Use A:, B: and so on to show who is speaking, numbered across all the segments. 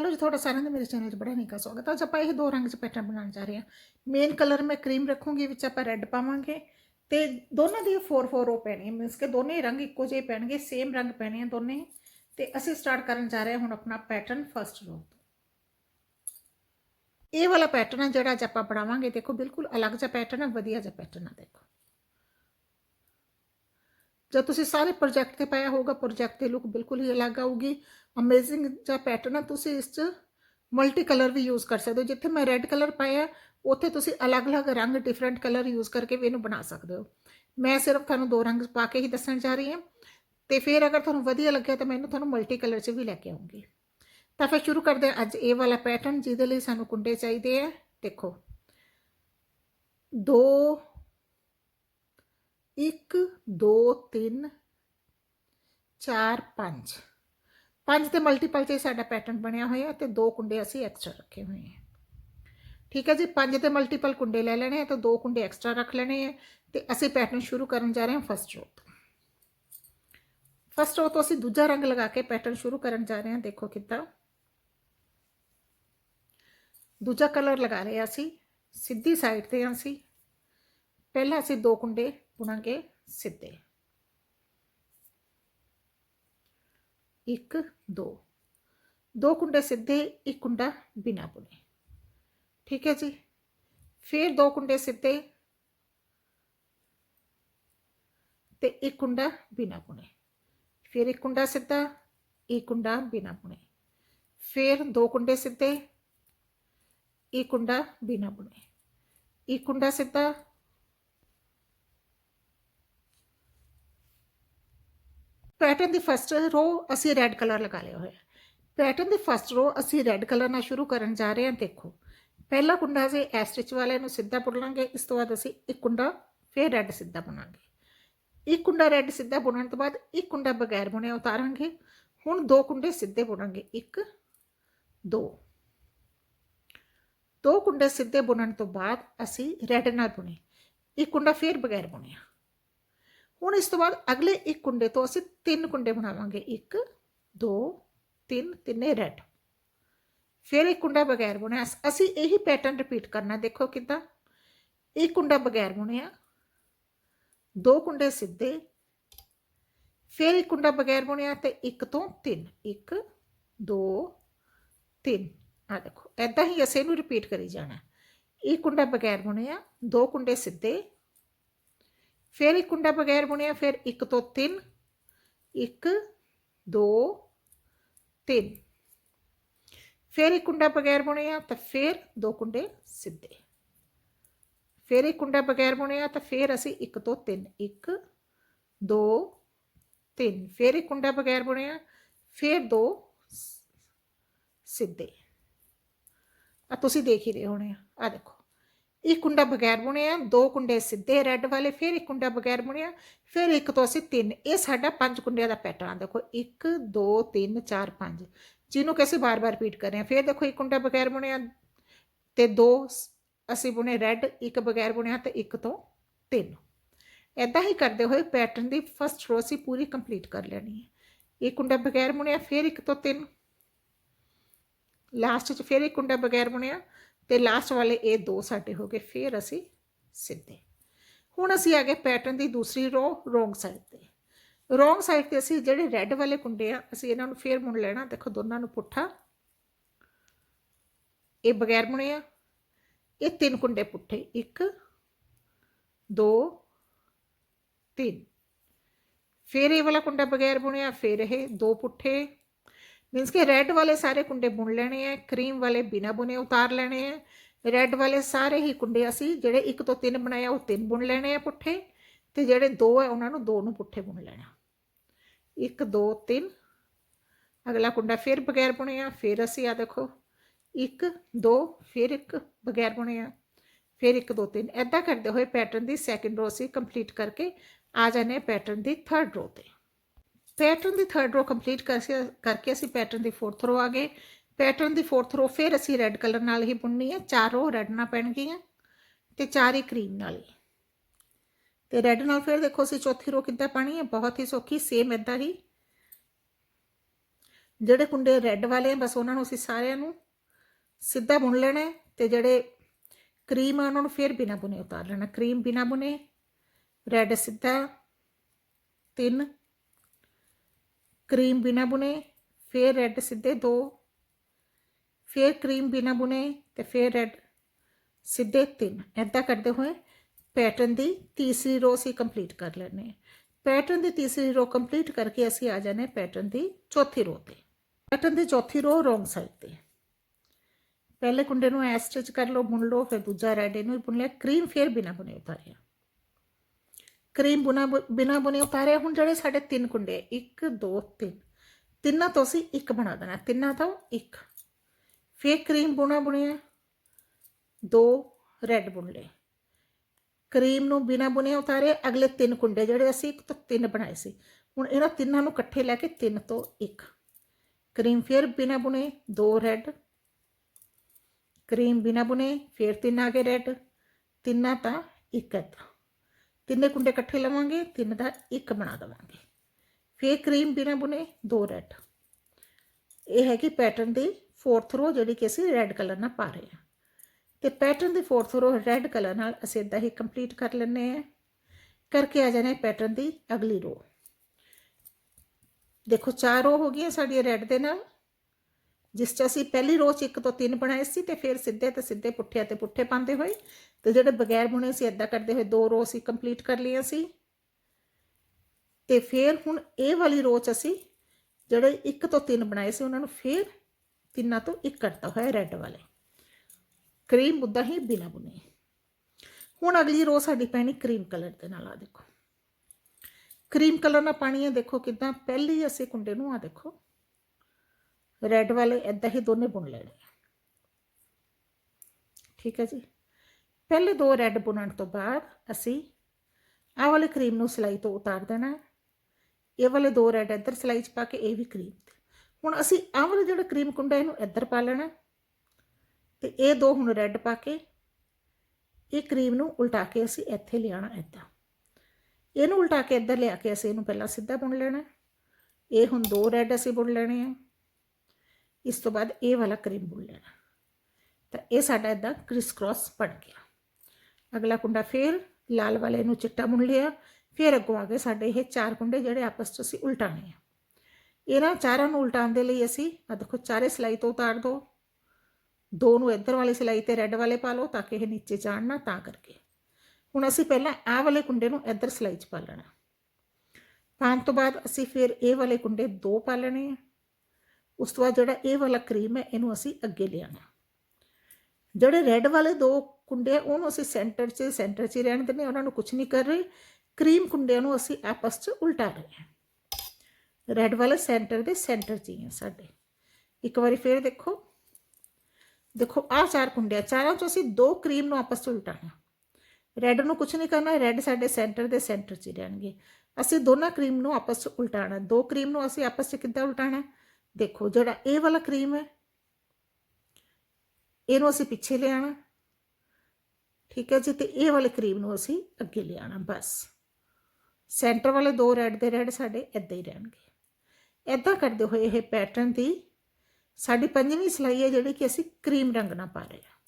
A: Hello ਜੀ, ਤੁਹਾਡਾ ਸਾਰਿਆਂ ਦਾ ਮੇਰੇ ਚੈਨਲ 'ਚ ਬੜਾ ਨਿੱਘਾ ਸਵਾਗਤ ਹੈ। ਅੱਜ ਆਪਾਂ ਇਹ ਦੋ ਰੰਗ 'ਚ ਪੈਟਰਨ ਬਣਾਉਣ ਜਾ ਰਹੇ ਹਾਂ। ਮੇਨ ਕਲਰ ਮੈਂ ਕਰੀਮ ਰੱਖੂੰਗੀ, ਵਿੱਚ ਆਪਾਂ ਰੈੱਡ ਪਾਵਾਂਗੇ ਤੇ ਦੋਨਾਂ ਦੀ 4-4 ਰੋ ਪੈਣੀ ਹੈ। ਮੀਨਸ ਕਿ ਦੋਨੇ ਹੀ ਰੰਗ ਇੱਕੋ ਜਿਹੇ ਪੈਣਗੇ ਸੇਮ ਰੰਗ ਪੈਣੇ ਆ ਦੋਨੇ। ਹੀ। ਤੇ ਅਸੀਂ ਸਟਾਰਟ ਕਰਨ ਜਾ ਰਹੇ ਹਾਂ ਹੁਣ ਆਪਣਾ ਪੈਟਰਨ ਫਸਟ ਰੋ ਤੋਂ। ਇਹ ਵਾਲਾ ਪੈਟਰਨ ਆ ਜਿਹੜਾ ਅੱਜ ਆਪਾਂ ਬਣਾਵਾਂਗੇ, ਦੇਖੋ ਬਿਲਕੁਲ ਅਲੱਗ ਜਿਹਾ ਪੈਟਰਨ ਆ, ਵਧੀਆ ਜਿਹਾ ਪੈਟਰਨ ਆ, ਦੇਖੋ। ਜਦ ਤੁਸੀਂ ਸਾਰੇ ਪ੍ਰੋਜੈਕਟ ਤੇ ਪਾਇਆ ਹੋਊਗਾ ਪ੍ਰੋਜੈਕਟ 'ਤੇ ਲੁੱਕ ਬਿਲਕੁਲ ਹੀ ਅਲੱਗ ਆਊਗੀ ਅਮੇਜ਼ਿੰਗ ਜਾਂ ਪੈਟਰਨ ਆ ਤੁਸੀਂ ਇਸ 'ਚ ਮਲਟੀ ਕਲਰ ਵੀ ਯੂਜ਼ ਕਰ ਸਕਦੇ ਹੋ ਜਿੱਥੇ ਮੈਂ ਰੈੱਡ ਕਲਰ ਪਾਇਆ ਉੱਥੇ ਤੁਸੀਂ ਅਲੱਗ-ਅਲੱਗ ਰੰਗ ਡਿਫਰੈਂਟ ਕਲਰ ਯੂਜ਼ ਕਰਕੇ ਵੀ ਇਹਨੂੰ ਬਣਾ ਸਕਦੇ ਹੋ ਮੈਂ ਸਿਰਫ ਤੁਹਾਨੂੰ ਦੋ ਰੰਗ ਪਾ ਕੇ ਹੀ ਦੱਸਣ ਜਾ ਰਹੀ ਹਾਂ ਤੇ ਫਿਰ ਅਗਰ ਤੁਹਾਨੂੰ ਵਧੀਆ ਲੱਗਿਆ ਤਾਂ ਮੈਂ ਇਹਨੂੰ ਤੁਹਾਨੂੰ ਮਲਟੀ ਕਲਰ 'ਚ ਵੀ ਲੈ ਕੇ ਆਉਂਗੀ ਤਾਂ ਫਿਰ ਸ਼ੁਰੂ ਕਰਦੇ ਹਾਂ ਅੱਜ ਇਹ ਵਾਲਾ ਪੈਟਰਨ ਜਿਹਦੇ ਲਈ ਸਾਨੂੰ ਕੁੰਡੇ ਚਾਹੀਦੇ ਆ ਦੇਖੋ ਦੋ ਇੱਕ, ਦੋ, ਤਿੰਨ, ਚਾਰ, ਪੰਜ। ਪੰਜ ਦੇ ਮਲਟੀਪਲ 'ਚ ਸਾਡਾ ਪੈਟਰਨ ਬਣਿਆ ਹੋਇਆ ਤੇ ਦੋ ਕੁੰਡੇ ਅਸੀਂ ਐਕਸਟਰਾ ਰੱਖੇ ਹੋਏ ਆ। ਠੀਕ ਹੈ ਜੀ? ਪੰਜ ਦੇ ਮਲਟੀਪਲ ਕੁੰਡੇ ਲੈ ਲੈਣੇ ਆ ਤਾਂ ਦੋ ਕੁੰਡੇ ਐਕਸਟਰਾ ਰੱਖ ਲੈਣੇ ਆ ਤੇ ਅਸੀਂ ਪੈਟਰਨ ਸ਼ੁਰੂ ਕਰਨ ਜਾ ਰਹੇ ਹਾਂ ਫਸਟ ਰੋ ਤੋਂ। ਫਸਟ ਰੋ ਤੋਂ ਅਸੀਂ ਦੂਜਾ ਰੰਗ ਲਗਾ ਕੇ ਪੈਟਰਨ ਸ਼ੁਰੂ ਕਰਨ ਜਾ ਰਹੇ ਹਾਂ, ਦੇਖੋ ਕਿੱਦਾਂ। ਦੂਜਾ ਕਲਰ ਲਗਾ ਰਹੇ ਲਿਆ ਅਸੀਂ, ਸਿੱਧੀ ਸਾਈਡ ਤੇ ਹਾਂ ਅਸੀਂ। ਪਹਿਲਾਂ ਅਸੀਂ ਦੋ ਕੁੰਡੇ ਬੁਣਾਂਗੇ ਸਿੱਧੇ। ਇੱਕ, ਦੋ। ਦੋ ਕੁੰਡੇ ਸਿੱਧੇ, ਇੱਕ ਕੁੰਡਾ ਬਿਨਾ ਬੁਣੇ ਠੀਕ ਹੈ ਜੀ? ਫਿਰ ਦੋ ਕੁੰਡੇ ਸਿੱਧੇ ਤੇ ਇੱਕ ਕੁੰਡਾ ਬਿਨਾ ਬੁਣੇ ਫਿਰ ਇੱਕ ਕੁੰਡਾ ਸਿੱਧਾ, ਇੱਕ ਕੁੰਡਾ ਬਿਨਾ ਬੁਣੇ ਫਿਰ ਦੋ ਕੁੰਡੇ ਸਿੱਧੇ, ਇੱਕ ਕੁੰਡਾ ਬਿਨਾ ਬੁਣੇ ਇੱਕ ਕੁੰਡਾ ਸਿੱਧਾ ਪੈਟਰਨ ਦੀ ਫਸਟ ਰੋ ਅਸੀਂ ਰੈੱਡ ਕਲਰ ਲਗਾ ਲਿਆ ਹੋਇਆ ਪੈਟਰਨ ਦੀ ਫਸਟ ਰੋ ਅਸੀਂ ਰੈੱਡ ਕਲਰ ਨਾਲ ਸ਼ੁਰੂ ਕਰਨ ਜਾ ਰਹੇ ਹਾਂ, ਦੇਖੋ। ਪਹਿਲਾ ਕੁੰਡਾ ਅਸੀਂ ਐ ਸਟਿਚ ਵਾਲੇ ਨੂੰ ਸਿੱਧਾ ਬੁਣ ਲਾਂਗੇ, ਇਸ ਤੋਂ ਬਾਅਦ ਅਸੀਂ ਇੱਕ ਕੁੰਡਾ ਫਿਰ ਰੈੱਡ ਸਿੱਧਾ ਬੁਣਾਂਗੇ। ਇੱਕ ਕੁੰਡਾ ਰੈੱਡ ਸਿੱਧਾ ਬੁਣਨ ਤੋਂ ਬਾਅਦ ਇੱਕ ਕੁੰਡਾ ਬਗੈਰ ਬੁਣਿਆ ਉਤਾਰਾਂਗੇ। ਹੁਣ ਦੋ ਕੁੰਡੇ ਸਿੱਧੇ ਬੁਣਾਂਗੇ, ਇੱਕ, ਦੋ। ਦੋ ਕੁੰਡੇ ਸਿੱਧੇ ਬੁਣਨ ਤੋਂ ਬਾਅਦ ਅਸੀਂ ਰੈੱਡ ਨਾਲ ਬੁਣੇ। ਇੱਕ ਕੁੰਡਾ ਫਿਰ ਬਗੈਰ ਬੁਣਿਆ। ਹੁਣ ਇਸ ਤੋਂ ਬਾਅਦ ਅਗਲੇ ਇੱਕ ਕੁੰਡੇ ਤੋਂ ਅਸੀਂ ਤਿੰਨ ਕੁੰਡੇ ਬਣਾਵਾਂਗੇ। 1 2 3 ਤਿੰਨੇ ਰੈੱਡ ਫਿਰ ਇੱਕ ਕੁੰਡਾ ਬਗੈਰ ਬੁਣਿਆ। ਅਸੀਂ ਇਹੀ ਪੈਟਰਨ ਰਿਪੀਟ ਕਰਨਾ। ਦੇਖੋ ਕਿਦਾਂ। ਇੱਕ ਕੁੰਡਾ ਬਗੈਰ ਬੁਣਿਆ। ਦੋ ਕੁੰਡੇ ਸਿੱਧੇ। ਫਿਰ ਇੱਕ ਕੁੰਡਾ ਬਗੈਰ ਬੁਣਿਆ ਤੇ ਇੱਕ ਤੋਂ ਤਿੰਨ। ਇੱਕ, ਦੋ, ਤਿੰਨ। ਆ ਦੇਖੋ ਐਦਾਂ ਹੀ ਅਸੀਂ ਇਹਨੂੰ ਰਿਪੀਟ ਕਰੀ ਜਾਣਾ। ਇੱਕ ਕੁੰਡਾ ਬਗੈਰ ਬੁਣਿਆ। ਦੋ ਕੁੰਡੇ ਸਿੱਧੇ। ਫਿਰ ਇੱਕ ਕੁੰਡਾ ਬਗੈਰ ਬੁਣਿਆ, ਫਿਰ ਇੱਕ ਤੋਂ ਤਿੰਨ, ਇੱਕ, ਦੋ, ਤਿੰਨ। ਫਿਰ ਇੱਕ ਕੁੰਡਾ ਬਗੈਰ ਬੁਣਿਆ ਤਾਂ ਫਿਰ ਦੋ ਕੁੰਡੇ ਸਿੱਧੇ। ਫਿਰ ਇੱਕ ਕੁੰਡਾ ਬਗੈਰ ਬੁਣਿਆ ਤਾਂ ਫਿਰ ਅਸੀਂ ਇੱਕ ਤੋਂ ਤਿੰਨ, ਇੱਕ, ਦੋ, ਤਿੰਨ। ਫਿਰ ਇੱਕ ਕੁੰਡਾ ਬਗੈਰ ਬੁਣਿਆ, ਫਿਰ ਦੋ ਸਿੱਧੇ। ਆ ਤੁਸੀਂ ਦੇਖ ਹੀ ਰਹੇ ਹੋਣੇ ਆ। ਆ ਦੇਖੋ। ਇੱਕ ਕੁੰਡਾ ਬਗੈਰ ਬੁਣਿਆ, ਦੋ ਕੁੰਡੇ ਸਿੱਧੇ ਰੈੱਡ ਵਾਲੇ, ਫਿਰ ਇੱਕ ਕੁੰਡਾ ਬਗੈਰ ਬੁਣਿਆ, ਫਿਰ ਇੱਕ ਤੋਂ ਅਸੀਂ ਤਿੰਨ। ਇਹ ਸਾਡਾ ਪੰਜ ਕੁੰਡਿਆਂ ਦਾ ਪੈਟਰਨ ਆ। ਦੇਖੋ 1 2 3 4 5 ਜਿਹਨੂੰ ਕਿ ਅਸੀਂ ਬਾਰ-ਬਾਰ ਰਿਪੀਟ ਕਰ ਰਹੇ ਹਾਂ। ਫਿਰ ਦੇਖੋ, ਇੱਕ ਕੁੰਡਾ ਬਗੈਰ ਬੁਣਿਆ ਤੇ ਦੋ ਅਸੀਂ ਬੁਣੇ ਰੈੱਡ, ਇੱਕ ਬਗੈਰ ਬੁਣਿਆ ਤੇ ਇੱਕ ਤੋਂ ਤਿੰਨ। ਐਦਾਂ ਹੀ ਕਰਦੇ ਹੋਏ ਪੈਟਰਨ ਦੀ ਫਸਟ ਰੋ ਅਸੀਂ ਪੂਰੀ ਕੰਪਲੀਟ ਕਰ ਲੈਣੀ ਹੈ। ਇੱਕ ਕੁੰਡਾ ਬਗੈਰ ਬੁਣਿਆ, ਫਿਰ ਇੱਕ ਤੋਂ ਤਿੰਨ। ਲਾਸਟ 'ਚ ਫਿਰ ਇੱਕ ਕੁੰਡਾ ਬਗੈਰ ਬੁਣਿਆ ਤੇ ਲਾਸਟ ਵਾਲੇ ਇਹ ਦੋ ਸਾਡੇ ਹੋ ਗਏ, ਫਿਰ ਅਸੀਂ ਸਿੱਧੇ। ਹੁਣ ਅਸੀਂ ਆ ਗਏ ਪੈਟਰਨ ਦੀ ਦੂਸਰੀ ਰੋ ਰੋਂਗ ਸਾਈਡ ਤੇ। ਰੋਂਗ ਸਾਈਡ ਤੇ ਅਸੀਂ ਜਿਹੜੇ ਰੈੱਡ ਵਾਲੇ ਕੁੰਡੇ ਆ, ਅਸੀਂ ਇਹਨਾਂ ਨੂੰ ਫੇਰ ਮੁੜ ਲੈਣਾ। ਦੇਖੋ ਦੋਨਾਂ ਨੂੰ ਪੁੱਠਾ। ਇਹ ਬਗੈਰ ਬੁਣੇ ਆ। ਇਹ ਤਿੰਨ ਕੁੰਡੇ ਪੁੱਠੇ। 1 2 3 ਫਿਰ ਇਹ ਵਾਲਾ ਕੁੰਡਾ ਬਗੈਰ ਬੁਣਿਆ ਫਿਰ ਇਹ ਦੋ ਪੁੱਠੇ। ਮੀਨਸ ਕਿ ਰੈੱਡ ਵਾਲੇ ਸਾਰੇ ਕੁੰਡੇ ਬੁਣ ਲੈਣੇ ਆ ਕਰੀਮ ਵਾਲੇ ਬਿਨਾ ਬੁਣੇ ਉਤਾਰ ਲੈਣੇ ਆ ਰੈੱਡ ਵਾਲੇ ਸਾਰੇ ਹੀ ਕੁੰਡੇ ਅਸੀਂ ਜਿਹੜੇ ਇੱਕ ਤੋਂ ਤਿੰਨ ਬਣਾਏ ਆ ਉਹ ਤਿੰਨ ਬੁਣ ਲੈਣੇ ਆ ਪੁੱਠੇ ਤੇ ਜਿਹੜੇ ਦੋ ਹੈ ਉਹਨਾਂ ਨੂੰ ਦੋ ਨੂੰ ਪੁੱਠੇ ਬੁਣ ਲੈਣਾ ਇੱਕ ਦੋ ਤਿੰਨ ਅਗਲਾ ਕੁੰਡਾ ਫਿਰ ਬਗੈਰ ਬੁਣਿਆ ਫਿਰ ਅਸੀਂ ਆ ਦੇਖੋ ਇੱਕ ਦੋ ਫਿਰ ਇੱਕ ਬਗੈਰ ਬੁਣਿਆ ਫਿਰ ਇੱਕ ਦੋ ਤਿੰਨ ਐਦਾਂ ਕਰਦੇ ਹੋਏ ਪੈਟਰਨ ਦੀ ਸੈਕਿੰਡ ਰੋ ਅਸੀਂ ਕੰਪਲੀਟ ਕਰਕੇ ਆ ਜਾਣੇ ਪੈਟਰਨ ਦੀ ਥਰਡ ਰੋ ਤੇ ਪੈਟਰਨ ਦੀ ਥਰਡ ਰੋ ਕੰਪਲੀਟ ਕਰਕੇ ਅਸੀਂ ਪੈਟਰਨ ਦੀ ਫੋਰਥ ਰੋ ਆ ਗਏ। ਪੈਟਰਨ ਦੀ ਫੋਰਥ ਰੋ ਫਿਰ ਅਸੀਂ ਰੈੱਡ ਕਲਰ ਨਾਲ ਹੀ ਬੁਣਨੀ ਹੈ। ਚਾਰ ਰੋ ਰੈੱਡ ਨਾਲ ਪੈਣਗੀਆਂ ਤੇ ਚਾਰ ਹੀ ਕਰੀਮ ਨਾਲ। ਹੀ ਤੇ ਰੈੱਡ ਨਾਲ ਫਿਰ ਦੇਖੋ ਅਸੀਂ ਚੌਥੀ ਰੋ ਕਿੱਦਾਂ ਪਾਣੀ ਹੈ? ਬਹੁਤ ਹੀ ਸੌਖੀ ਸੇਮ ਇਦਾਂ ਹੀ। ਜਿਹੜੇ ਕੁੰਡੇ ਰੈੱਡ ਵਾਲੇ ਆ, ਬਸ ਉਹਨਾਂ ਨੂੰ ਅਸੀਂ ਸਾਰਿਆਂ ਨੂੰ ਸਿੱਧਾ ਬੁਣ ਲੈਣਾ ਹੈ ਤੇ ਜਿਹੜੇ ਕਰੀਮ ਆ, ਉਹਨਾਂ ਨੂੰ ਫਿਰ ਬਿਨਾ ਬੁਨੇ ਉਤਾਰ ਲੈਣਾ। ਕਰੀਮ ਬਿਨਾ ਬੁਨੇ ਰੈੱਡ ਸਿੱਧਾ, ਤਿੰਨ ਕਰੀਮ ਬਿਨਾ ਬੁਨੇ ਫਿਰ ਰੈੱਡ ਸਿੱਧੇ ਦੋ, ਫਿਰ ਕਰੀਮ ਬਿਨਾ ਬੁਨੇ ਤੇ ਫਿਰ ਰੈੱਡ ਸਿੱਧੇ ਤਿੰਨ। ਐਦਾਂ ਕਰਦੇ ਹੋਏ ਪੈਟਰਨ ਦੀ ਤੀਸਰੀ ਰੋ ਅਸੀਂ ਕੰਪਲੀਟ ਕਰ ਲੈਣੇ ਪੈਟਰਨ ਦੀ ਤੀਸਰੀ ਰੋ ਕੰਪਲੀਟ ਕਰਕੇ ਅਸੀਂ ਆ ਜਾਣੇ ਪੈਟਰਨ ਦੀ ਚੌਥੀ ਰੋ ਤੇ। ਪੈਟਰਨ ਦੀ ਚੌਥੀ ਰੋ ਰੋਂਗ ਸਾਈਡ ਤੇ। ਪਹਿਲੇ ਕੁੰਡੇ ਨੂੰ ਐ ਸਟਿਚ ਕਰ ਲਓ, ਬੁਣ ਲਓ, ਫਿਰ ਦੂਜਾ ਰੈਡ ਇਹਨੂੰ ਵੀ ਬੁਣ ਲਿਆ, ਕਰੀਮ ਫਿਰ ਬਿਨਾ ਬੁਨੇ ਉਤਾਰਿਆ। ਕਰੀਮ ਬੁਨਾ ਬਿਨਾ ਬੁਨੇ ਉਤਾਰੇ ਹੁਣ ਜਿਹੜੇ ਸਾਡੇ ਤਿੰਨ ਕੁੰਡੇ 1 2 3 ਤਿੰਨਾਂ। ਤੋਂ ਅਸੀਂ ਇੱਕ ਬਣਾ ਦੇਣਾ, ਤਿੰਨਾਂ ਤੋਂ ਇੱਕ। ਫਿਰ ਕਰੀਮ ਬੁਣਾ ਬੁਣਿਆ ਦੋ ਰੈੱਡ ਬੁਣ ਲਏ ਕਰੀਮ ਨੂੰ ਬਿਨਾ ਬੁਨੇ ਉਤਾਰੇ ਅਗਲੇ ਤਿੰਨ ਕੁੰਡੇ ਜਿਹੜੇ ਅਸੀਂ ਇੱਕ ਤੋਂ ਤਿੰਨ ਬਣਾਏ ਸੀ, ਹੁਣ ਇਹਨਾਂ ਤਿੰਨਾਂ ਨੂੰ ਇਕੱਠੇ ਲੈ ਕੇ ਤਿੰਨ ਤੋਂ ਇੱਕ। ਕਰੀਮ ਫਿਰ ਬਿਨਾ ਬੁਨੇ ਦੋ ਰੈੱਡ। ਕਰੀਮ ਬਿਨਾ ਬੁਨੇ ਫਿਰ ਤਿੰਨ ਆ ਗਏ ਰੈੱਡ। ਤਿੰਨਾਂ ਤਾਂ ਇੱਕ ਏਦਾਂ ਤਿੰਨੇ ਕੁੰਡੇ ਇਕੱਠੇ ਲਵਾਂਗੇ, ਤਿੰਨ ਦਾ ਇੱਕ ਬਣਾ ਦਵਾਂਗੇ। ਫਿਰ ਕਰੀਮ ਬਿਨਾ ਬੁਨੇ ਦੋ ਰੈੱਡ। ਇਹ ਹੈ ਕਿ ਪੈਟਰਨ ਦੀ ਫੋਰਥ ਰੋ ਜਿਹੜੀ ਕਿ ਅਸੀਂ ਰੈੱਡ ਕਲਰ ਨਾਲ ਪਾ ਰਹੇ ਹਾਂ। ਤੇ ਪੈਟਰਨ ਦੀ ਫੋਰਥ ਰੋ ਰੈੱਡ ਕਲਰ ਨਾਲ ਅਸੀਂ ਇਦਾਂ ਹੀ ਕੰਪਲੀਟ ਕਰ ਲੈਣੇ ਆ ਕਰਕੇ ਆ ਜਾਣੇ ਪੈਟਰਨ ਦੀ ਅਗਲੀ ਰੋ ਦੇਖੋ ਚਾਰ ਰੋ ਹੋ ਗਈਆਂ ਸਾਡੀਆਂ ਰੈੱਡ ਦੇ ਨਾਲ। ਜਿਸ 'ਚ ਅਸੀਂ ਪਹਿਲੀ ਰੋ 'ਚ ਇੱਕ ਤੋਂ ਤਿੰਨ ਬਣਾਏ ਸੀ ਤੇ ਫਿਰ ਸਿੱਧੇ ਤੇ ਸਿੱਧੇ ਪੁੱਠੇ ਤੇ ਪੁੱਠੇ ਪਾਉਂਦੇ ਹੋਏ ਤੇ ਜਿਹੜੇ ਬਗੈਰ ਬੁਣੇ ਸੀ ਇਦਾਂ ਕਰਦੇ ਹੋਏ ਦੋ ਰੋਜ਼ ਅਸੀਂ ਕੰਪਲੀਟ ਕਰ ਲਈਆਂ ਸੀ। ਤੇ ਫਿਰ ਹੁਣ ਇਹ ਵਾਲੀ ਰੋਜ਼ ਅਸੀਂ ਜਿਹੜੇ ਇੱਕ ਤੋਂ ਤਿੰਨ ਬਣਾਏ ਸੀ ਉਹਨਾਂ ਨੂੰ ਫਿਰ ਤਿੰਨਾਂ ਤੋਂ ਇੱਕ ਕਰਤਾ ਹੋਇਆ ਰੈੱਡ ਵਾਲੇ। ਕਰੀਮ ਉਦਾਂ ਹੀ ਬਿਨਾ ਬੁਣੇ। ਹੁਣ ਅਗਲੀ ਰੋ ਸਾਡੀ ਪੈਣੀ ਕਰੀਮ ਕਲਰ ਦੇ ਨਾਲ ਆ ਦੇਖੋ। ਕਰੀਮ ਕਲਰ ਨਾਲ ਪਾਣੀ ਹੈ, ਦੇਖੋ ਕਿਦਾਂ। ਪਹਿਲੀ ਅਸੀਂ ਕੁੰਡੇ ਨੂੰ ਆ ਦੇਖੋ। ਰੈੱਡ ਵਾਲੇ ਇਦਾਂ ਹੀ ਦੋਨੇ ਬੁਣ ਲੈਣੇ ਠੀਕ ਹੈ ਜੀ? ਪਹਿਲੇ ਦੋ ਰੈੱਡ ਬੁਣਨ ਤੋਂ ਬਾਅਦ ਅਸੀਂ ਆਹ ਵਾਲੇ ਕਰੀਮ ਨੂੰ ਸਲਾਈ ਤੋਂ ਉਤਾਰ ਦੇਣਾ ਇਹ ਵਾਲੇ ਦੋ ਰੈੱਡ ਇੱਧਰ ਸਲਾਈ 'ਚ ਪਾ ਕੇ, ਇਹ ਵੀ ਕਰੀਮ ਹੁਣ ਅਸੀਂ ਆਹ ਵਾਲਾ ਜਿਹੜਾ ਕਰੀਮ ਕੁੰਡਾ ਇਹਨੂੰ ਇੱਧਰ ਪਾ ਲੈਣਾ ਹੈ ਤੇ ਇਹ ਦੋ ਹੁਣ ਰੈੱਡ ਪਾ ਕੇ, ਇਹ ਕਰੀਮ ਨੂੰ ਉਲਟਾ ਕੇ ਅਸੀਂ ਇੱਥੇ ਲਿਆਣਾ ਇੱਦਾਂ ਇਹਨੂੰ ਉਲਟਾ ਕੇ ਇੱਧਰ ਲਿਆ ਕੇ ਅਸੀਂ ਇਹਨੂੰ ਪਹਿਲਾਂ ਸਿੱਧਾ ਬੁਣ ਲੈਣਾ ਇਹ ਹੁਣ ਦੋ ਰੈੱਡ ਅਸੀਂ ਬੁਣ ਲੈਣੇ ਆ। ਇਸ ਤੋਂ ਬਾਅਦ ਇਹ ਵਾਲਾ ਕਰੀਮ ਬੁਣ ਲੈਣਾ। ਤਾਂ ਇਹ ਸਾਡਾ ਇਦਾਂ ਕ੍ਰਿਸ ਕ੍ਰਾਸ ਬਣ ਗਿਆ। ਅਗਲਾ ਕੁੰਡਾ ਫੇਰ ਲਾਲ ਵਾਲੇ ਨੂੰ ਚਿੱਟਾ ਬੁਣ ਲਿਆ। ਫਿਰ ਅੱਗੋਂ ਆ ਗਏ ਸਾਡੇ ਇਹ ਚਾਰ ਕੁੰਡੇ ਜਿਹੜੇ ਆਪਸ 'ਚ ਅਸੀਂ ਉਲਟਾਣੇ ਆ। ਇਹਨਾਂ ਚਾਰਾਂ ਨੂੰ ਉਲਟਾਉਣ ਦੇ ਲਈ ਅਸੀਂ ਆ ਦੇਖੋ ਚਾਰੇ ਸਿਲਾਈ ਤੋਂ ਉਤਾਰ ਦੋ। ਦੋ ਨੂੰ ਇੱਧਰ ਵਾਲੀ ਸਿਲਾਈ ਤੇ ਰੈੱਡ ਵਾਲੇ ਪਾ ਲਓ ਤਾਂ ਕਿ ਇਹ ਨੀਚੇ ਜਾਣ ਨਾ ਤਾਂ ਕਰਕੇ। ਹੁਣ ਅਸੀਂ ਪਹਿਲਾਂ ਆਹ ਵਾਲੇ ਕੁੰਡੇ ਨੂੰ ਇੱਧਰ ਸਿਲਾਈ 'ਚ ਪਾ ਲੈਣਾ। ਪਾਉਣ ਤੋਂ ਬਾਅਦ ਅਸੀਂ ਫਿਰ ਇਹ ਵਾਲੇ ਕੁੰਡੇ ਦੋ ਪਾ ਲੈਣੇ ਆ। ਉਸ ਤੋਂ ਬਾਅਦ ਜਿਹੜਾ ਇਹ ਵਾਲਾ ਕਰੀਮ ਹੈ ਇਹਨੂੰ ਅਸੀਂ ਅੱਗੇ ਲਿਆਣਾ ਜਿਹੜੇ ਰੈੱਡ ਵਾਲੇ ਦੋ ਕੁੰਡੇ ਆ ਉਹਨੂੰ ਅਸੀਂ ਸੈਂਟਰ 'ਚ ਸੈਂਟਰ 'ਚ ਹੀ ਰਹਿਣ ਦਿੰਦੇ ਹਾਂ, ਉਹਨਾਂ ਨੂੰ ਕੁਝ ਨਹੀਂ ਕਰ ਰਹੇ। ਕਰੀਮ ਕੁੰਡਿਆਂ ਨੂੰ ਅਸੀਂ ਆਪਸ 'ਚ ਉਲਟਾ ਰਹੇ ਹਾਂ। ਰੈੱਡ ਵਾਲੇ ਸੈਂਟਰ ਦੇ ਸੈਂਟਰ 'ਚ ਹੀ ਆ ਸਾਡੇ। ਇੱਕ ਵਾਰੀ ਫੇਰ ਦੇਖੋ। ਦੇਖੋ ਆਹ ਚਾਰ ਕੁੰਡੇ ਆ ਚਾਰਾਂ 'ਚੋਂ ਅਸੀਂ ਦੋ ਕਰੀਮ ਨੂੰ ਆਪਸ 'ਚ ਉਲਟਾਣਾ ਰੈੱਡ ਨੂੰ ਕੁਝ ਨਹੀਂ ਕਰਨਾ ਰੈੱਡ ਸਾਡੇ ਸੈਂਟਰ ਦੇ ਸੈਂਟਰ 'ਚ ਹੀ ਰਹਿਣਗੇ। ਅਸੀਂ ਦੋਨਾਂ ਕਰੀਮ ਨੂੰ ਆਪਸ 'ਚ ਉਲਟਾਣਾ ਦੋ ਕਰੀਮ ਨੂੰ ਅਸੀਂ ਆਪਸ 'ਚ ਕਿੱਦਾਂ ਉਲਟਾਣਾ ਦੇਖੋ ਜਿਹੜਾ ਇਹ ਵਾਲਾ ਕਰੀਮ ਹੈ, ਇਹਨੂੰ ਅਸੀਂ ਪਿੱਛੇ ਲਿਆਣਾ ਠੀਕ ਹੈ ਜੀ, ਤੇ ਇਹ ਵਾਲੇ ਕਰੀਮ ਨੂੰ ਅਸੀਂ ਅੱਗੇ ਲਿਆਣਾ ਬਸ। ਸੈਂਟਰ ਵਾਲੇ ਦੋ ਰੈੱਡ ਦੇ ਰੈੱਡ ਸਾਡੇ ਇੱਦਾਂ ਹੀ ਰਹਿਣਗੇ। ਇੱਦਾਂ ਕਰਦੇ ਹੋਏ ਇਹ ਪੈਟਰਨ ਦੀ ਸਾਡੀ ਪੰਜਵੀਂ ਸਿਲਾਈ ਹੈ ਜਿਹੜੀ ਕਿ ਅਸੀਂ ਕਰੀਮ ਰੰਗ ਨਾਲ ਪਾ ਰਹੇ ਹਾਂ।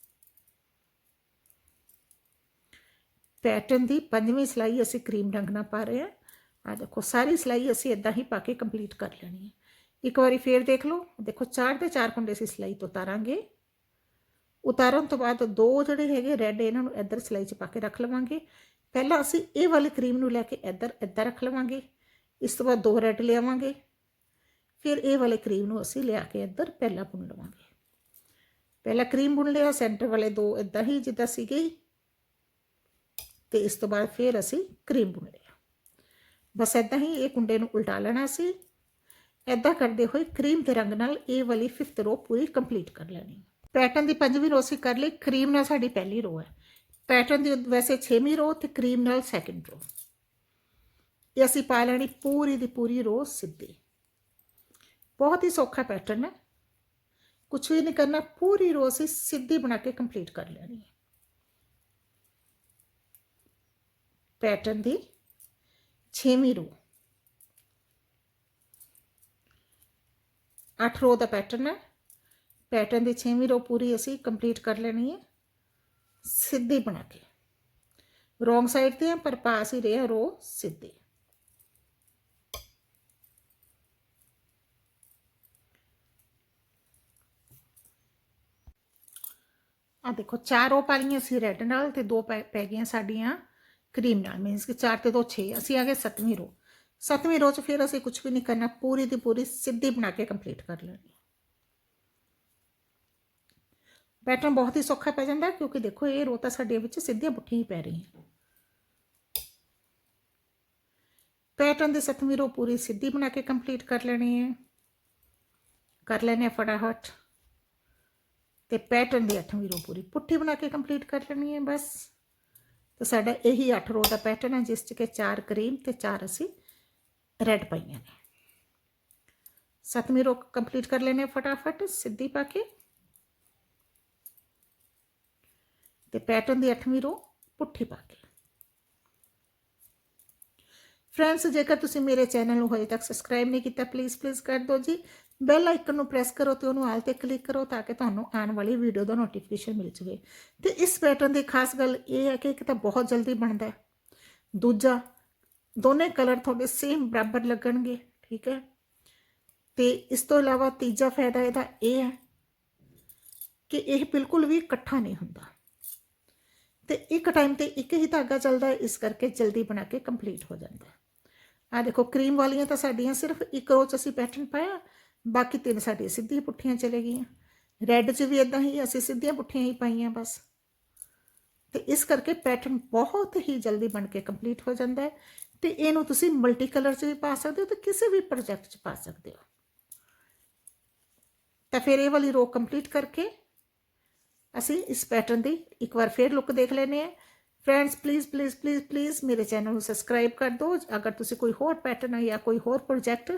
A: ਪੈਟਰਨ ਦੀ ਪੰਜਵੀਂ ਸਿਲਾਈ ਅਸੀਂ ਕਰੀਮ ਰੰਗ ਨਾਲ ਪਾ ਰਹੇ ਹਾਂ। ਆ ਦੇਖੋ, ਸਾਰੀ ਸਿਲਾਈ ਅਸੀਂ ਇਦਾਂ ਹੀ ਪਾ ਕੇ ਕੰਪਲੀਟ ਕਰ ਲੈਣੀ ਹੈ। ਇੱਕ ਵਾਰੀ ਫੇਰ ਦੇਖ ਲਓ। ਦੇਖੋ, ਚਾਰ ਦੇ ਚਾਰ ਕੁੰਡੇ ਅਸੀਂ ਸਿਲਾਈ ਤੋਂ ਉਤਾਰਾਂਗੇ। ਉਤਾਰਨ ਤੋਂ ਬਾਅਦ ਦੋ ਜਿਹੜੇ ਹੈਗੇ ਰੈੱਡ ਇਹਨਾਂ ਨੂੰ ਇੱਧਰ ਸਿਲਾਈ 'ਚ ਪਾ ਕੇ ਰੱਖ ਲਵਾਂਗੇ। ਪਹਿਲਾਂ ਅਸੀਂ ਇਹ ਵਾਲੀ ਕਰੀਮ ਨੂੰ ਲੈ ਕੇ ਇੱਧਰ ਇੱਧਰ ਰੱਖ ਲਵਾਂਗੇ। ਇਸ ਤੋਂ ਬਾਅਦ ਦੋ ਰੈੱਡ ਲਿਆਵਾਂਗੇ। ਫਿਰ ਇਹ ਵਾਲੇ ਕਰੀਮ ਨੂੰ ਅਸੀਂ ਲਿਆ ਕੇ ਇੱਧਰ ਪਹਿਲਾਂ ਬੁਣ ਲਵਾਂਗੇ। ਪਹਿਲਾਂ ਕਰੀਮ ਬੁਣ ਲਿਆ ਸੈਂਟਰ ਵਾਲੇ ਦੋ ਇਦਾਂ ਹੀ ਜਿੱਦਾਂ ਸੀਗੇ। ਹੀ। ਤੇ ਇਸ ਤੋਂ ਬਾਅਦ ਫਿਰ ਅਸੀਂ ਕਰੀਮ ਬੁਣ ਲਿਆ। ਬਸ ਇਦਾਂ ਹੀ ਇਹ ਕੁੰਡੇ ਨੂੰ ਉਲਟਾ ਲੈਣਾ ਸੀ। ਇਦਾਂ ਕਰਦੇ ਹੋਏ ਕਰੀਮ ਦੇ ਰੰਗ ਨਾਲ ਇਹ ਵਾਲੀ 5th ਰੋ ਪੂਰੀ ਕੰਪਲੀਟ ਕਰ ਲੈਣੀ ਪੈਟਰਨ ਦੀ ਪੰਜਵੀਂ ਰੋ ਅਸੀਂ ਕਰ ਲਈ, ਕਰੀਮ ਨਾਲ ਸਾਡੀ ਪਹਿਲੀ ਰੋ ਹੈ। ਪੈਟਰਨ ਦੀ ਵੈਸੇ 6ਵੀਂ ਰੋ ਤੇ ਕਰੀਮ ਨਾਲ ਸੈਕੰਡ ਰੋ ਇਹ ਅਸੀਂ ਪਾ ਲੈਣੀ ਪੂਰੀ ਦੀ ਪੂਰੀ ਰੋ ਸਿੱਧੀ। ਬਹੁਤ ਹੀ ਸੌਖਾ ਪੈਟਰਨ ਹੈ। ਕੁਝ ਵੀ ਨਹੀਂ ਕਰਨਾ, ਪੂਰੀ ਰੋ ਅਸੀਂ ਸਿੱਧੀ ਬਣਾ ਕੇ ਕੰਪਲੀਟ ਕਰ ਲੈਣੀ ਹੈ। ਪੈਟਰਨ ਦੀ 6ਵੀਂ ਰੋ 8 ਰੋ ਦਾ ਪੈਟਰਨ ਹੈ। ਪੈਟਰਨ ਦੀ 6ਵੀਂ ਰੋ ਪੂਰੀ ਅਸੀਂ ਕੰਪਲੀਟ ਕਰ ਲੈਣੀ ਹੈ। ਸਿੱਧੀ ਬਣਾ ਕੇ। ਰੋਂਗ ਸਾਈਡ ਤੇ ਹੈ ਪਰ ਪਾਸ ਹੀ ਰਿਹਾ ਰੋ ਸਿੱਧੀ। ਆ ਦੇਖੋ, ਚਾਰ ਰੋ ਪਾ ਲਈਆਂ ਸੀ ਰੈੱਡ ਨਾਲ ਤੇ ਦੋ ਪੈ ਪੈ ਗਈਆਂ ਸਾਡੀਆਂ ਕਰੀਮ ਨਾਲ। ਮੀਨਸ ਕਿ 4 ਤੇ 2 6 ਅਸੀਂ ਆ ਗਏ ਸੱਤਵੀਂ ਰੋ ਸੱਤਵੀਂ ਰੋ 'ਚ ਫਿਰ ਅਸੀਂ ਕੁਝ ਵੀ ਨਹੀਂ ਕਰਨਾ, ਪੂਰੀ ਦੀ ਪੂਰੀ ਸਿੱਧੀ ਬਣਾ ਕੇ ਕੰਪਲੀਟ ਕਰ ਲੈਣੀ। ਪੈਟਰਨ ਬਹੁਤ ਹੀ ਸੌਖਾ ਪੈ ਜਾਂਦਾ ਕਿਉਂਕਿ ਦੇਖੋ ਇਹ ਰੋ ਤਾਂ ਸਾਡੇ ਵਿੱਚ ਸਿੱਧੀਆਂ ਪੁੱਠੀਆਂ ਹੀ ਪੈ ਰਹੀਆਂ। ਪੈਟਰਨ ਦੀ ਸੱਤਵੀਂ ਰੋ ਪੂਰੀ ਸਿੱਧੀ ਬਣਾ ਕੇ ਕੰਪਲੀਟ ਕਰ ਲੈਣੀ ਹੈ। ਕਰ ਲੈਣੇ ਫਟਾਫਟ। ਤੇ ਪੈਟਰਨ ਦੀ 8ਵੀਂ ਰੋ ਪੂਰੀ ਪੁੱਠੀ ਬਣਾ ਕੇ ਕੰਪਲੀਟ ਕਰ ਲੈਣੀ ਹੈ ਬਸ। ਤੇ ਸਾਡਾ ਇਹੀ 8 ਰੋ ਦਾ ਪੈਟਰਨ ਹੈ, ਜਿਸ 'ਚ ਕਿ 4 ਕਰੀਮ ਤੇ 4 ਅਸੀਂ ਰੈਡ ਪਾਈਆਂ ਨੇ। ਸੱਤਵੀਂ ਰੋ ਕੰਪਲੀਟ ਕਰ ਲੈਣੇ ਆ ਫਟਾਫਟ, ਸਿੱਧੀ ਪਾ ਕੇ। ਤੇ ਪੈਟਰਨ ਦੀ 8ਵੀਂ ਰੋ ਪੁੱਠੀ ਪਾ ਕੇ। ਫਰੈਂਡਸ ਜੇਕਰ ਤੁਸੀਂ ਮੇਰੇ ਚੈਨਲ ਨੂੰ ਹਜੇ ਤੱਕ ਸਬਸਕ੍ਰਾਈਬ ਨਹੀਂ ਕੀਤਾ ਪਲੀਜ਼ ਪਲੀਜ਼ ਕਰ ਦਿਓ ਜੀ। ਬੈਲ ਆਈਕਨ ਨੂੰ ਪ੍ਰੈਸ ਕਰੋ ਤੇ ਉਹਨੂੰ ਆਲ ਤੇ ਕਲਿੱਕ ਕਰੋ ਤਾਂ ਕਿ ਤੁਹਾਨੂੰ ਆਉਣ ਵਾਲੀ ਵੀਡੀਓ ਦਾ ਨੋਟੀਫਿਕੇਸ਼ਨ ਮਿਲ ਜਾਵੇ। ਤੇ ਇਸ ਪੈਟਰਨ ਦੀ ਖਾਸ ਗੱਲ ਇਹ ਹੈ ਕਿ ਇੱਕ ਤਾਂ ਬਹੁਤ ਜਲਦੀ ਬਣਦਾ ਹੈ। ਦੂਜਾ ਦੋਨੇ ਕਲਰ ਤੁਹਾਡੇ ਸੇਮ ਬਰਾਬਰ ਲੱਗਣਗੇ, ਠੀਕ ਹੈ? ਤੇ ਇਸ ਤੋਂ ਇਲਾਵਾ ਤੀਜਾ ਫਾਇਦਾ ਇਹਦਾ ਇਹ ਹੈ ਕਿ ਇਹ ਬਿਲਕੁਲ ਵੀ ਇਕੱਠਾ ਨਹੀਂ ਹੁੰਦਾ। ਤੇ ਇੱਕ ਟਾਈਮ ਤੇ ਇੱਕ ਹੀ ਧਾਗਾ ਚੱਲਦਾ ਹੈ, ਇਸ ਕਰਕੇ ਜਲਦੀ ਬਣਾ ਕੇ ਕੰਪਲੀਟ ਹੋ ਜਾਂਦਾ ਹੈ। ਆ ਦੇਖੋ ਕਰੀਮ ਵਾਲੀਆਂ ਤਾਂ ਸਾਡੀਆਂ ਸਿਰਫ ਇੱਕ ਰੋ ਅਸੀਂ ਪੈਟਰਨ ਪਾਇਆ, ਬਾਕੀ ਤਿੰਨ ਸਾਡੀਆਂ ਸਿੱਧੀਆਂ ਪੁੱਠੀਆਂ ਚਲੇ ਗਈਆਂ। ਰੈੱਡ 'ਚ ਵੀ ਇਦਾਂ ਹੀ ਅਸੀਂ ਸਿੱਧੀਆਂ ਪੁੱਠੀਆਂ ਹੀ ਪਾਈਆਂ ਬਸ। ਤੇ ਇਸ ਕਰਕੇ ਪੈਟਰਨ ਬਹੁਤ ਹੀ ਜਲਦੀ ਬਣ ਕੇ ਕੰਪਲੀਟ ਹੋ ਜਾਂਦਾ ਹੈ ਤੇ ਇਹਨੂੰ ਤੁਸੀਂ ਮਲਟੀ ਕਲਰ 'ਚ ਵੀ ਪਾ ਸਕਦੇ ਹੋ ਤੇ ਕਿਸੇ ਵੀ ਪ੍ਰੋਜੈਕਟ 'ਚ ਪਾ ਸਕਦੇ ਹੋ। ਤਾਂ ਫਿਰ ਇਹ ਵਾਲੀ ਰੋ ਕੰਪਲੀਟ ਕਰਕੇ ਅਸੀਂ ਇਸ ਪੈਟਰਨ ਦੀ ਇੱਕ ਵਾਰ ਫੇਰ ਲੁੱਕ ਦੇਖ ਲੈਨੇ ਆ friends please please please please ਮੇਰੇ ਚੈਨਲ ਨੂੰ ਸਬਸਕ੍ਰਾਈਬ ਕਰ ਦਿਓ। ਅਗਰ ਤੁਸੀਂ ਕੋਈ ਹੋਰ ਪੈਟਰਨ ਜਾਂ ਕੋਈ ਹੋਰ ਪ੍ਰੋਜੈਕਟ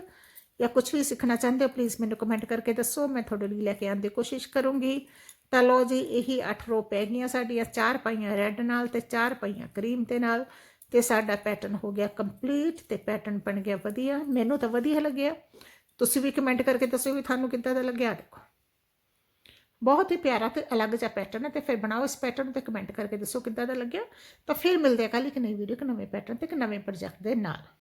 A: ਜਾਂ ਕੁਝ ਵੀ ਸਿੱਖਣਾ ਚਾਹੁੰਦੇ ਹੋ ਪਲੀਜ਼ ਮੈਨੂੰ ਕਮੈਂਟ ਕਰਕੇ ਦੱਸੋ। ਮੈਂ ਤੁਹਾਡੇ ਲਈ ਲੈ ਕੇ ਆਉਣ ਦੀ ਕੋਸ਼ਿਸ਼ ਕਰੂੰਗੀ। ਤਾਂ ਲੋ ਜੀ, ਇਹੀ 8 ਰੋ ਪੈ ਗਈਆਂ ਸਾਡੀਆਂ, ਚਾਰ ਪਾਈਆਂ ਰੈੱਡ ਨਾਲ ਤੇ ਚਾਰ ਪਾਈਆਂ ਕਰੀਮ ਤੇ ਨਾਲ ਤੇ ਸਾਡਾ ਪੈਟਰਨ ਹੋ ਗਿਆ ਕੰਪਲੀਟ ਤੇ ਪੈਟਰਨ ਬਣ ਗਿਆ ਵਧੀਆ। ਮੈਨੂੰ ਤਾਂ ਵਧੀਆ ਲੱਗਿਆ। ਤੁਸੀਂ ਵੀ ਕਮੈਂਟ ਕਰਕੇ ਦੱਸੋ ਵੀ ਤੁਹਾਨੂੰ ਕਿੱਦਾਂ ਦਾ ਲੱਗਿਆ ਦੇਖੋ। ਬਹੁਤ ਹੀ ਪਿਆਰਾ ਤੇ ਅਲੱਗ ਜਿਹਾ ਪੈਟਰਨ ਹੈ ਤੇ ਫਿਰ ਬਣਾਓ ਇਸ ਪੈਟਰਨ ਤੇ ਕਮੈਂਟ ਕਰਕੇ ਦੱਸੋ ਕਿੱਦਾਂ ਦਾ ਲੱਗਿਆ। ਤਾਂ ਫਿਰ ਮਿਲਦੇ ਆ ਕੱਲ ਇੱਕ ਨਵੀਂ ਵੀਡੀਓ ਇੱਕ ਨਵੇਂ ਪੈਟਰਨ ਤੇ ਇੱਕ ਨਵੇਂ ਪ੍ਰੋਜੈਕਟ ਦੇ ਨਾਲ।